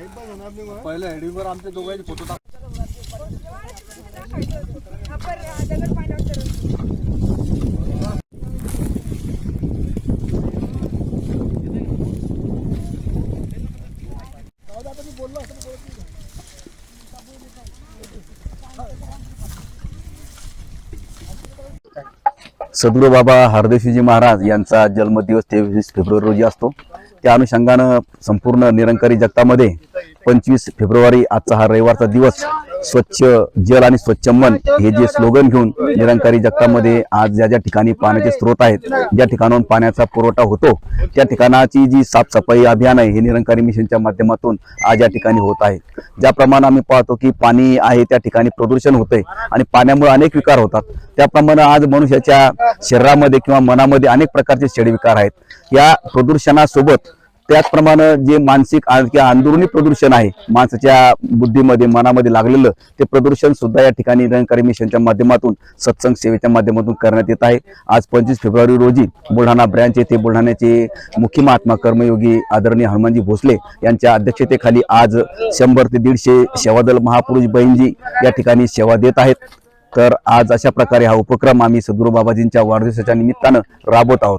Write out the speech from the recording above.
पहिल्या हेडिंगवर आमच्या दोघांचे फोटो टाक. सद्गुरू बाबा हरदेशीजी महाराज यांचा जन्मदिवस तेवीस फेब्रुवारी रोजी असतो. त्या अनुषंगानं संपूर्ण निरंकारी जगतामध्ये पंचवीस फेब्रुवारी आजचा हा रविवारचा दिवस स्वच्छ जल आणि स्वच्छ मन हे जे स्लोगन घेऊन निरंकारी जगतामध्ये आज ज्या ज्या ठिकाणी पाण्याचे स्रोत आहेत ज्या ठिकाणाहून पाण्याचा पुरवठा होतो त्या ठिकाणाची जी साफसफाई अभियान आहे हे निरंकारी मिशनच्या माध्यमातून आज या ठिकाणी होत आहे. ज्याप्रमाणे आम्ही पाहतो की पाणी आहे त्या ठिकाणी प्रदूषण होतंय आणि पाण्यामुळे अनेक विकार होतात. त्याप्रमाणे आज मनुष्याच्या शरीरामध्ये किंवा मनामध्ये अनेक प्रकारचे शेडविकार आहेत. या प्रदूषणासोबत त्याचप्रमाणे जे मानसिक किंवा अंदरुनी प्रदूषण आहे माणसाच्या बुद्धीमध्ये मनामध्ये लागलेलं ते प्रदूषण सुद्धा या ठिकाणी रंगकारी मिशनच्या माध्यमातून सत्संग सेवेच्या माध्यमातून करण्यात येत आहे. आज पंचवीस फेब्रुवारी रोजी बुलढाणा ब्रँच येथे बुलढाण्याचे मुख्य महात्मा कर्मयोगी आदरणीय हनुमानजी भोसले यांच्या अध्यक्षतेखाली आज शंभर ते दीडशे सेवादल महापुरुष बहीणजी या ठिकाणी सेवा देत आहेत. तर आज अशा प्रकारे हा उपक्रम आम्ही सद्गुरू बाबाजींच्या वाढदिवसाच्या निमित्तानं राबवत आहोत.